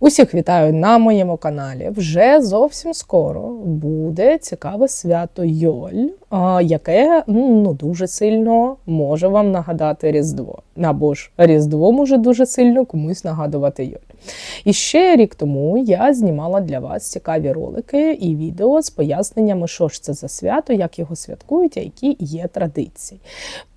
Усіх вітаю на моєму каналі. Вже зовсім скоро буде цікаве свято Йоль, яке ну дуже сильно може вам нагадати Різдво. Або ж Різдво може дуже сильно комусь нагадувати Йоль. І ще рік тому я знімала для вас цікаві ролики і відео з поясненнями, що ж це за свято, як його святкують, а які є традиції.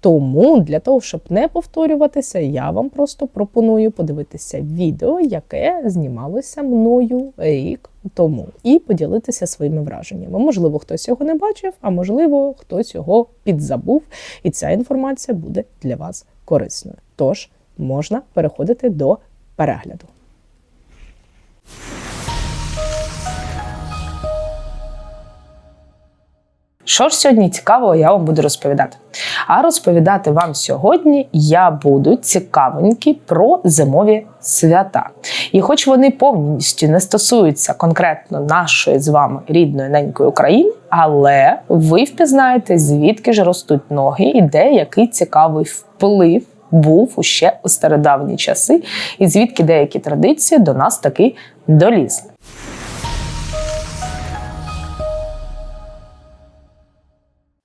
Тому для того, щоб не повторюватися, я вам просто пропоную подивитися відео, яке знімалося мною рік тому, і поділитися своїми враженнями. Можливо, хтось його не бачив, а можливо, хтось його підзабув, і ця інформація буде для вас корисною. Тож можна переходити до перегляду. Що ж сьогодні цікавого я вам буду розповідати? А розповідати вам сьогодні я буду цікавенькі про зимові свята. І хоч вони повністю не стосуються конкретно нашої з вами рідної ненької України, але ви впізнаєте, звідки ж ростуть ноги і де який цікавий вплив був ще у стародавні часи, і звідки деякі традиції до нас таки долізли.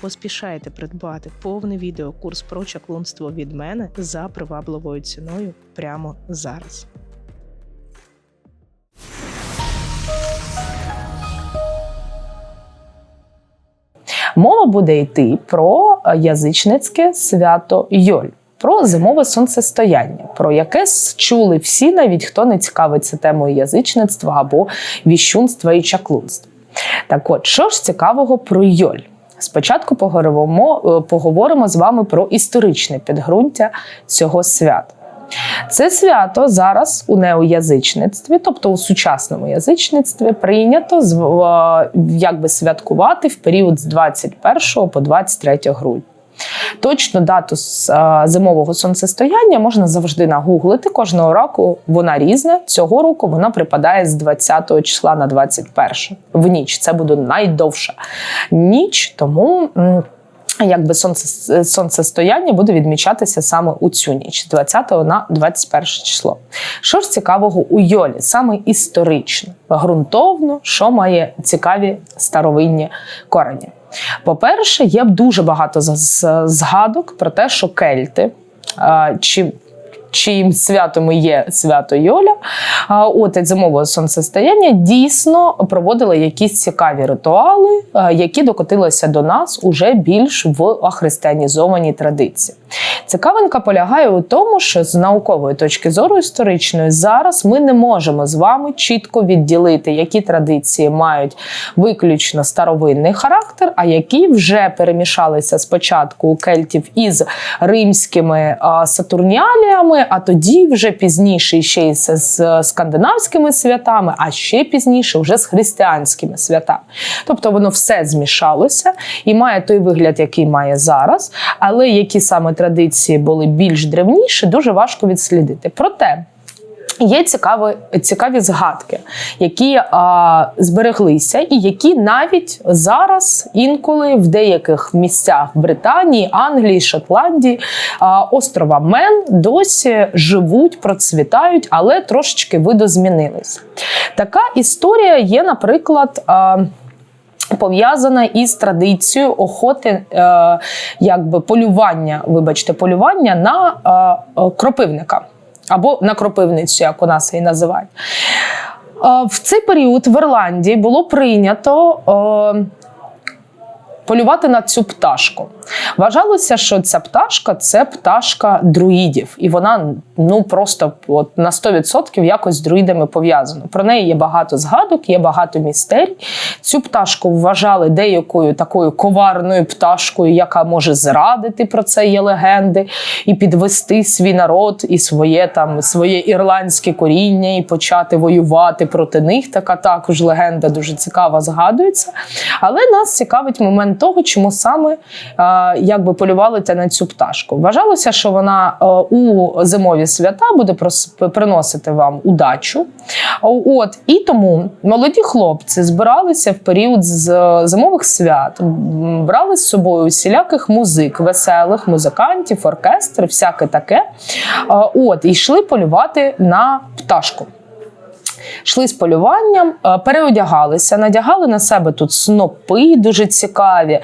Поспішайте придбати повний відеокурс про чаклунство від мене за привабливою ціною прямо зараз. Мова буде йти про язичницьке свято Йоль. Про зимове сонцестояння, про яке чули всі, навіть хто не цікавиться темою язичництва або віщунства і чаклунства. Так от, що ж цікавого про Йоль? Спочатку поговоримо, поговоримо з вами про історичне підґрунтя цього свята. Це свято зараз у неоязичництві, тобто у сучасному язичництві, прийнято якби святкувати в період з 21 по 23 грудня. Точну дату зимового сонцестояння можна завжди нагуглити. Кожного року вона різна. Цього року вона припадає з 20 числа на 21 в ніч. Це буде найдовша ніч, тому. Якби сонце, сонцестояння буде відмічатися саме у цю ніч, з 20 на 21 число. Що ж цікавого у Йолі, саме історично, ґрунтовно, що має цікаві старовинні корені. По-перше, є дуже багато згадок про те, що кельти. Чи чиїм святом є свято Йоля, от зимового сонцестояння дійсно проводили якісь цікаві ритуали, які докотилися до нас уже більш в ахристианізованій традиції. Цікавинка полягає у тому, що з наукової точки зору історичної зараз ми не можемо з вами чітко відділити, які традиції мають виключно старовинний характер, а які вже перемішалися спочатку у кельтів із римськими сатурніаліями, а тоді вже пізніше ще й з скандинавськими святами, а ще пізніше вже з християнськими святами. Тобто воно все змішалося і має той вигляд, який має зараз, але які саме традиції були більш древніші, дуже важко відслідити. Проте. Є цікаві цікаві згадки, які а, збереглися, і які навіть зараз інколи в деяких місцях Британії, Англії, Шотландії, а, острова Мен досі живуть, процвітають, але трошечки видозмінилися. Така історія є, наприклад. А, Пов'язана із традицією охоти, е, якби полювання, вибачте, полювання на е, кропивника або на кропивницю, як у нас її називають. Е, в цей період в Ірландії було прийнято е, полювати на цю пташку. Вважалося, що ця пташка це пташка друїдів, і вона ну просто от на 100% якось з друїдами пов'язана. Про неї є багато згадок, є багато містерій. Цю пташку вважали деякою такою коварною пташкою, яка може зрадити про це є легенди, і підвести свій народ і своє там своє ірландське коріння, і почати воювати проти них. Така також легенда дуже цікава згадується. Але нас цікавить момент того, чому саме е, якби полювали на цю пташку. Вважалося, що вона е, у зимові свята буде приносити вам удачу. От і тому молоді хлопці збиралися в період з зимових свят, брали з собою усіляких музик, веселих музикантів, оркестр, всяке таке. Е, От і йшли полювати на пташку. Йшли з полюванням, е, переодягалися, надягали на себе тут снопи дуже цікаві,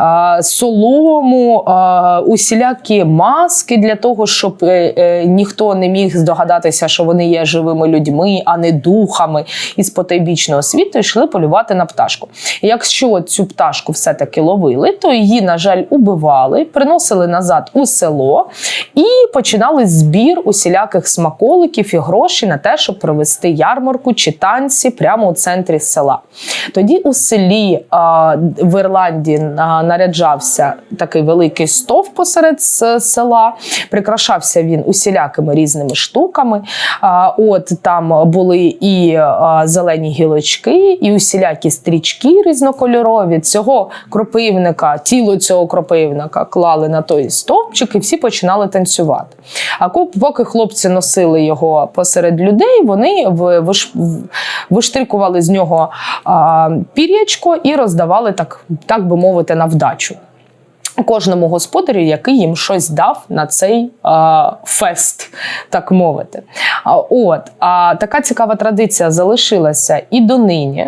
е, солому, е, усілякі маски для того, щоб ніхто не міг здогадатися, що вони є живими людьми, а не духами із потойбічного світу. Йшли полювати на пташку. Якщо цю пташку все-таки ловили, то її, на жаль, убивали, приносили назад у село і починали збір усіляких смаколиків і грошей на те, щоб провести ярмарку чи танці прямо у центрі села. Тоді у селі а, в Ірландії а, наряджався такий великий стовп посеред села. Прикрашався він усілякими різними штуками. А, от там були і а, зелені гілочки, і усілякі стрічки різнокольорові. Цього кропивника, тіло цього кропивника клали на той стовпчик, і всі починали танцювати. А поки хлопці носили його посеред людей, вони в- в- виштрикували з нього пір'ячко і роздавали так, так би мовити, на вдачу. Кожному господарю, який їм щось дав на цей а, фест, так мовити. А, от а така цікава традиція залишилася і донині.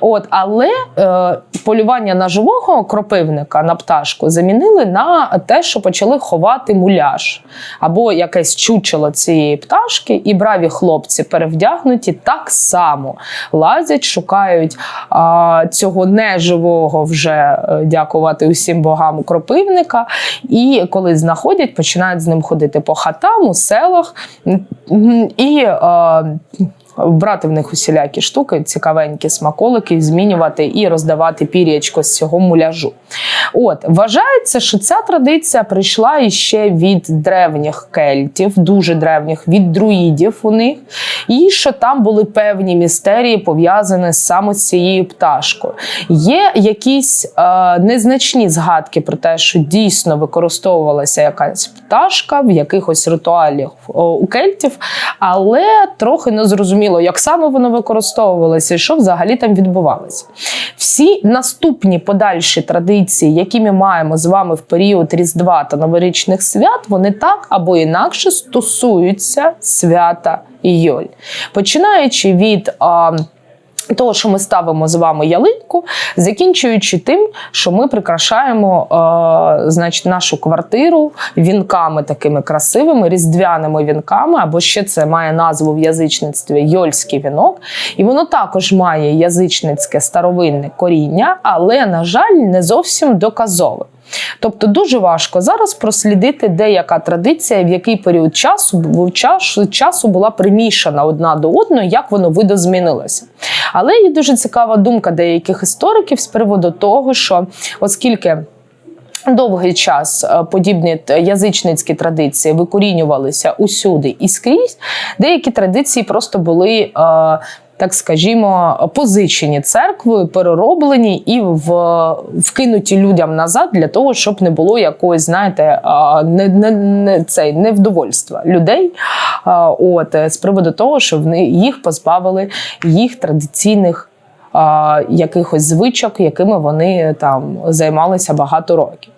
От, але е, полювання на живого кропивника на пташку замінили на те, що почали ховати муляж або якесь чучело цієї пташки, і браві хлопці перевдягнуті так само лазять, шукають а, цього неживого вже е, дякувати усім богам кропивника. І коли знаходять, починають з ним ходити по хатам у селах і. А, Брати в них усілякі штуки, цікавенькі смаколики, змінювати і роздавати пір'ячко з цього муляжу. От вважається, що ця традиція прийшла іще від древніх кельтів, дуже древніх, від друїдів у них, і що там були певні містерії пов'язані саме з цією пташкою. Є якісь е, незначні згадки про те, що дійсно використовувалася якась пташка в якихось ритуалях у кельтів, але трохи не зрозуміло, як саме воно використовувалося і що взагалі там відбувалося. Всі наступні подальші традиції, які ми маємо з вами в період Різдва та новорічних свят, вони так або інакше стосуються свята Йоль. Починаючи від. А, того, що ми ставимо з вами ялинку, закінчуючи тим, що ми прикрашаємо е, значить, нашу квартиру вінками такими красивими, різдвяними вінками, або ще це має назву в язичництві йольський вінок. І воно також має язичницьке старовинне коріння, але, на жаль, не зовсім доказове. Тобто дуже важко зараз прослідити, де яка традиція, в який період часу, бу- часу, часу була примішана одна до одної, як воно видозмінилося. Але є дуже цікава думка деяких істориків з приводу того, що оскільки. Довгий час е, подібні язичницькі традиції викорінювалися усюди і скрізь. Деякі традиції просто були, е, так скажімо, позичені церквою, перероблені і в, вкинуті людям назад для того, щоб не було якогось, знаєте, не, не, не, цей, невдовольства людей. От, з приводу того, що вони їх позбавили їх традиційних якихось звичок, якими вони там займалися багато років.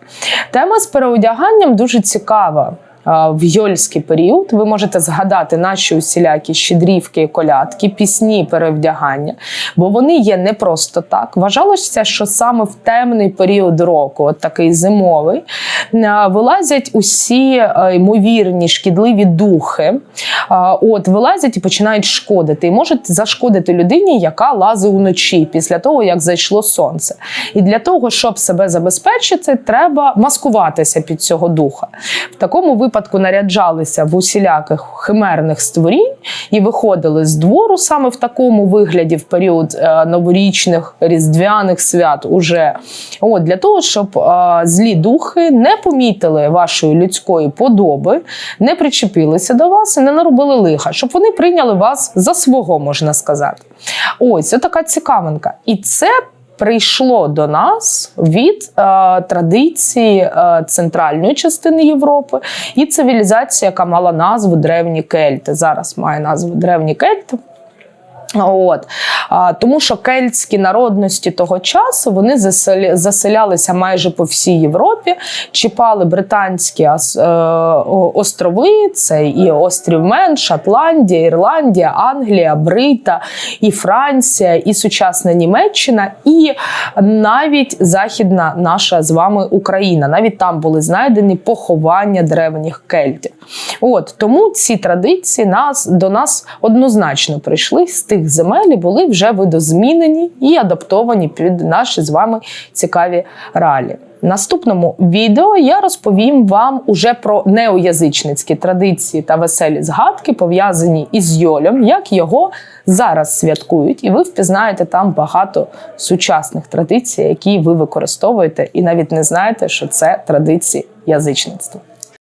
Тема з переодяганням дуже цікава. В йольський період. Ви можете згадати наші усілякі щедрівки, колядки, пісні, перевдягання, бо вони є не просто так. Вважалося, що саме в темний період року, от такий зимовий, вилазять усі е, ймовірні шкідливі духи. От вилазять і починають шкодити, і можуть зашкодити людині, яка лазить уночі після того, як зайшло сонце. І для того, щоб себе забезпечити, треба маскуватися під цього духа. В такому випадку наряджалися в усіляких химерних створінь і виходили з двору саме в такому вигляді в період е, новорічних різдвяних свят. Уже от для того, щоб е, злі духи не помітили вашої людської подоби, не причепилися до вас і не наробили лиха, щоб вони прийняли вас за свого, можна сказати. Ось така цікавинка. І це прийшло до нас від е, традиції е, центральної частини Європи і цивілізації, яка мала назву древні кельти. Зараз має назву древні кельти. От а, тому, що кельтські народності того часу вони заселя, заселялися майже по всій Європі, чіпали британські е, острови, це і острів Мен, Шотландія, Ірландія, Англія, Брита, і Франція, і сучасна Німеччина, і навіть західна наша з вами Україна. Навіть там були знайдені поховання древніх кельтів. От тому ці традиції нас до нас однозначно прийшли з тих земель були вже видозмінені і адаптовані під наші з вами цікаві реалії. В наступному відео я розповім вам уже про неоязичницькі традиції та веселі згадки, пов'язані із Йолем, як його зараз святкують, і ви впізнаєте там багато сучасних традицій, які ви використовуєте, і навіть не знаєте, що це традиції язичництва.